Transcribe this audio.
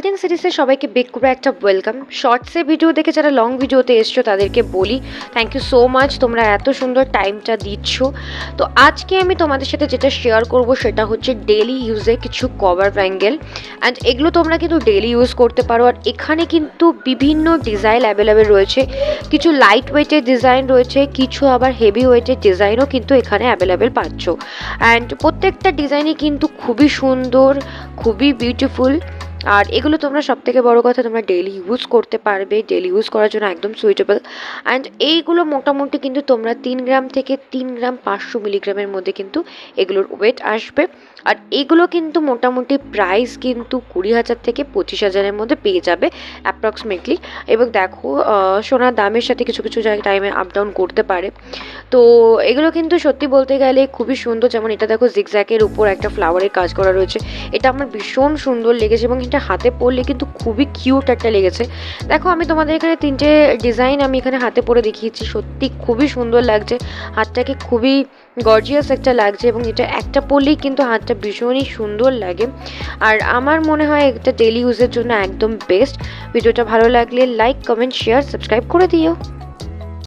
Meeting সিরিজে সবাইকে bake করে একটা ওয়েলকাম শর্টসে ভিডিও দেখে যারা লং ভিডিওতে এসছো, তাদেরকে বলি থ্যাংক ইউ সো মাচ তোমরা এত সুন্দর টাইমটা দিচ্ছ। তো আজকে আমি তোমাদের সাথে যেটা শেয়ার করব, সেটা হচ্ছে ডেলি ইউজে কিছু কভার ব্যাঙ্গেল অ্যান্ড এগুলো তোমরা কিন্তু ডেলি ইউজ করতে পারো। আর এখানে কিন্তু বিভিন্ন ডিজাইন অ্যাভেলেবেল রয়েছে। কিছু লাইট ওয়েটের ডিজাইন রয়েছে, কিছু আবার হেভি ওয়েটের ডিজাইনও কিন্তু এখানে অ্যাভেলেবেল পাচ্ছ। অ্যান্ড প্রত্যেকটা ডিজাইনই কিন্তু খুবই সুন্দর, খুবই বিউটিফুল আর এগুলো তোমরা সব থেকে বড়ো কথা তোমরা ডেলি ইউজ করতে পারবে ডেলি ইউজ করার জন্য একদম সুইটেবল অ্যান্ড এইগুলো মোটামুটি কিন্তু তোমরা তিন গ্রাম থেকে তিন গ্রাম পাঁচশো মিলিগ্রামের মধ্যে কিন্তু এগুলোর ওয়েট আসবে। আর এগুলো কিন্তু মোটামুটি প্রাইস কিন্তু কুড়ি হাজার থেকে পঁচিশ হাজারের মধ্যে পেয়ে যাবে অ্যাপ্রক্সিমেটলি এবং দেখো সোনার দামের সাথে কিছু কিছু জায়গায় টাইমে আপ ডাউন করতে পারে। তো এগুলো কিন্তু সত্যি বলতে গেলে খুবই সুন্দর। যেমন এটা দেখো জিগজ্যাকের উপর একটা ফ্লাওয়ারের কাজ করা রয়েছে। এটা আমার ভীষণ সুন্দর লেগেছে এবং এটা হাতে পরলে কিন্তু খুবই কিউট একটা লেগেছে। দেখো, আমি তোমাদের এখানে তিনটে ডিজাইন আমি এখানে হাতে পরে দেখিয়েছি। সত্যি খুবই সুন্দর লাগছে। হাতটাকে খুবই গর্জিয়াস একটা লাগছে এবং এটা একটা পরলেই কিন্তু হাতটা ভীষণই সুন্দর লাগে। আর আমার মনে হয় এটা ডেলি ইউজের জন্য একদম বেস্ট ভিডিওটা ভালো লাগলে লাইক কমেন্ট শেয়ার সাবস্ক্রাইব করে দিও।